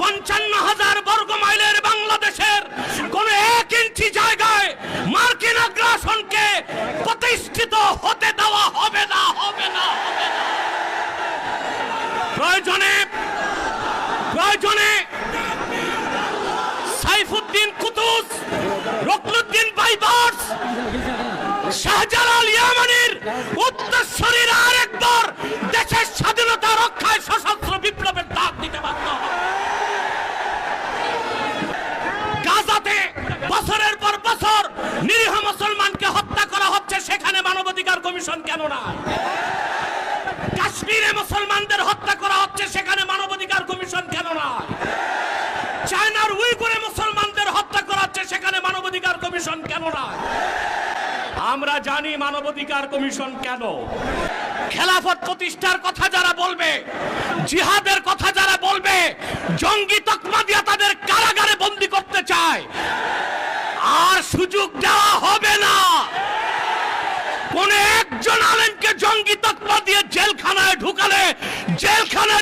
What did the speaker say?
পঞ্চান্ন হাজার বর্গ মাইলের বাংলাদেশের কোন এক ইঞ্চি জায়গায় মার্কিন আগ্রাসনকে প্রতিষ্ঠিত হতে দেওয়া হবে না হবে না প্রয়োজনে প্রয়োজনে Saifuddin Qutuz Ruknuddin Baybars, Shahjalal ইয়ামানির নিরীহ মুসলমানকে হত্যা করা হচ্ছে, সেখানে মানবাধিকার কমিশন কেন না কাশ্মীরে মুসলমানদের হত্যা করা হচ্ছে, সেখানে মানবাধিকার কমিশন কেন না চায়নার উইগুরে মুসলমানদের হত্যা করা হচ্ছে, সেখানে মানবাধিকার কমিশন কেন না আমরা জানি মানবাধিকার কমিশন কেন। খেলাফত প্রতিষ্ঠার কথা যারা বলবে, জিহাদের কথা যারা বলবে, জঙ্গি তকমা সুযোগ দেওয়া হবে না। কোন একজন আলেমকে জঙ্গি তৎপর দিয়ে জেলখানায় ঢুকালে জেলখানা